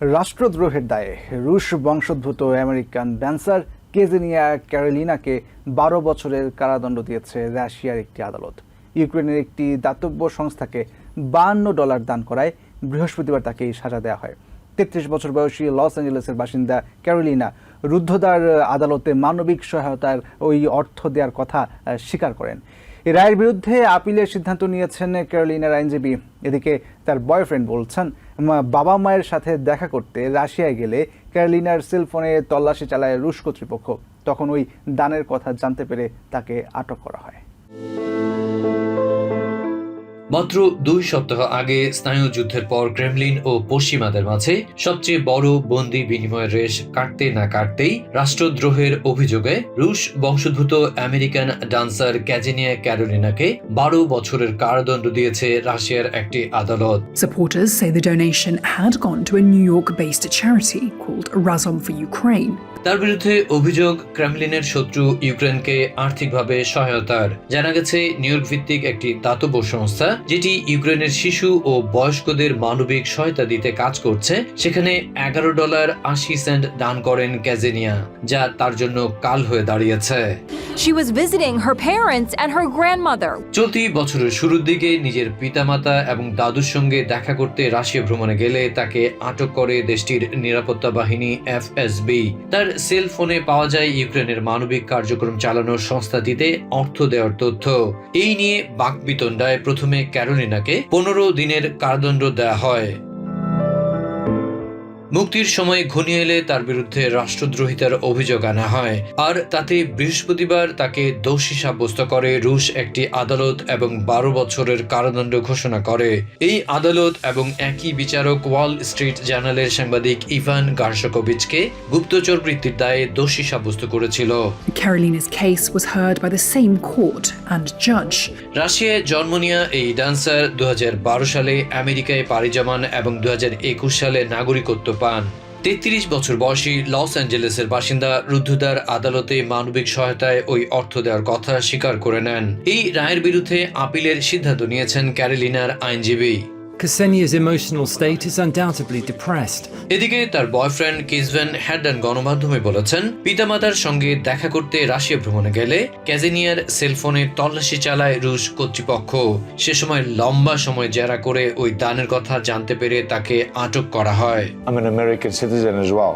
রাষ্ট্রদ্রোহের দায়ে রুশ বংশোদ্ভূত আমেরিকান ড্যান্সার কেজেনিয়া ক্যারোলিনাকে বারো বছরের কারাদণ্ড দিয়েছে রাশিয়ার একটি আদালত। ইউক্রেনের একটি দাতব্য সংস্থাকে বাহান্ন ডলার দান করায় বৃহস্পতিবার তাকে এই সাজা দেওয়া হয়। তেত্রিশ বছর বয়সী লস অ্যাঞ্জেলেসের বাসিন্দা ক্যারোলিনা রুদ্ধদ্বার আদালতে মানবিক সহায়তার ওই অর্থ দেওয়ার কথা স্বীকার করেন। এই রায়ের বিরুদ্ধে আপিলের সিদ্ধান্ত নিয়েছেন ক্যারোলিনার আইনজীবী। এদিকে তার বয়ফ্রেন্ড বলছেন বাবা মায়ের সাথে দেখা করতে রাশিয়ায় গেলে ক্যারোলিনার সেলফোনে তল্লাশি চালায় রুশ কর্তৃপক্ষ। তখন ওই দানের কথা জানতে পেরে তাকে আটক করা হয়। মাত্র দুই সপ্তাহ আগে স্নায়ুযুদ্ধের পর ক্রেমলিন ও পশ্চিমাদের মাঝে সবচেয়ে বড় বন্দি বিনিময়ের রেশ কাটতে না কাটতেই রাষ্ট্রদ্রোহের অভিযোগে রুশ বংশোদ্ভূত আমেরিকান ডান্সার ক্যাজেনিয়া ক্যারোলিনাকে বারো বছরের কারাদণ্ড দিয়েছে রাশিয়ার একটি আদালত Supporters say the donation had gone to a New York based charity called Razom for Ukraine. তার বিরুদ্ধে অভিযোগ ক্রেমলিনের শত্রু ইউক্রেনকে আর্থিকভাবে সহায়তার। জানা গেছে নিউ ইয়র্ক ভিত্তিক একটি দাতব্য সংস্থা যেটি ইউক্রেনের শিশু ও বয়স্কদের মানবিক সহায়তা দিতে কাজ করছে সেখানে এগারো ডলার আশি সেন্ট দান করেন ক্যাজেনিয়া যা তার জন্য কাল হয়ে দাঁড়িয়েছে। She was visiting her parents and her grandmother. চলতি বছরের শুরুর দিকে নিজের পিতামাতা এবং দাদুর সঙ্গে দেখা করতে রাশিয়া ভ্রমণে গেলে তাকে আটক করে দেশটির নিরাপত্তা বাহিনী এফএসবি তার সেল ফোনে পাওয়া যায় ইউক্রেনের মানবিক কার্যক্রম চালানোর সংস্থা দিতে অর্থ দেওয়ার তথ্য। এই নিয়ে বাকবিতণ্ডায় প্রথমে ক্যারোলিনাকে পনেরো দিনের কারাদণ্ড দেওয়া হয়। মুক্তির সময় ঘনিয়ে এলে তার বিরুদ্ধে রাষ্ট্রদ্রোহিতার অভিযোগ আনা হয়। আর তাতে বৃহস্পতিবার তাকে দোষী সাব্যস্ত করে রুশ একটি আদালত এবং বারো বছরের কারাদণ্ড ঘোষণা করে। এই আদালত এবং একই বিচারক ওয়াল স্ট্রিট জার্নালের সাংবাদিক ইভান গার্শকোভিচকে গুপ্তচর বৃত্তির দায়ে দোষী সাব্যস্ত করেছিল. রাশিয়ায় জন্ম নেওয়া এই ডান্সার দু হাজার বারো সালে আমেরিকায় পাড়ি জমান এবং দু হাজার একুশ সালে নাগরিকত্ব পান। তেত্রিশ বছর বয়সী লস অ্যাঞ্জেলেসের বাসিন্দা রুদ্ধদ্বার আদালতে মানবিক সহায়তায় ওই অর্থ দেওয়ার কথা স্বীকার করে নেন। এই রায়ের বিরুদ্ধে আপিলের সিদ্ধান্ত নিয়েছেন ক্যারেলিনার আইনজীবী। Ksenia's emotional state is undoubtedly depressed. এদিকে তার বয়ফ্রেন্ড কিসভেন হ্যাডান গণমাধ্যমে বলেছেন পিতামাতার সঙ্গে দেখা করতে রাশিয়া ভ্রমণে গেলে ক্যাজেনিয়ার সেলফোনে তল্লাশি চালায় রুশ কর্তৃপক্ষ সে সময় লম্বা সময় জেরা করে ওই দানের কথা জানতে পেরে তাকে আটক করা হয় I'm an American citizen as well.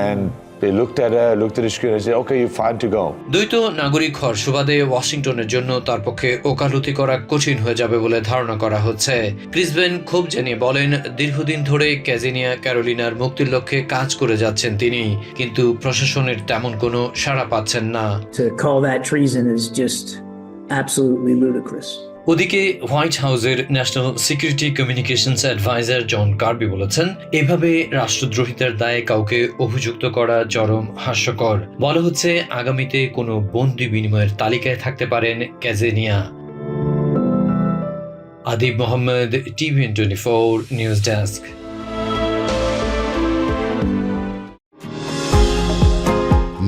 And they looked at her, looked at the screen, and said, okay, you're fine to go. দ্বৈত নাগরিক হওয়ার সুবাদে ওয়াশিংটনের জন্য তার পক্ষে ওকালতি করা কঠিন হয়ে যাবে বলে ধারণা করা হচ্ছে ক্রিসবেন ক্ষোভ জানিয়ে বলেন দীর্ঘদিন ধরে ক্যাজিনিয়া ক্যারোলিনার মুক্তির লক্ষ্যে কাজ করে যাচ্ছেন তিনি কিন্তু প্রশাসনের তেমন কোনো সাড়া পাচ্ছেন না To call that treason is just absolutely ludicrous. ওদিকে হোয়াইট হাউসের national security communications adviser John Kirby বলেছেন, এভাবে রাষ্ট্রদ্রোহিতার দায়ে কাউকে অভিযুক্ত করা চরম হাস্যকর। বলা হচ্ছে, আগামীতে কোনো বন্দি বিনিময়ের তালিকায় থাকতে পারেন ক্যাজেনিয়া। Adib Mohammad TV twenty four news desk.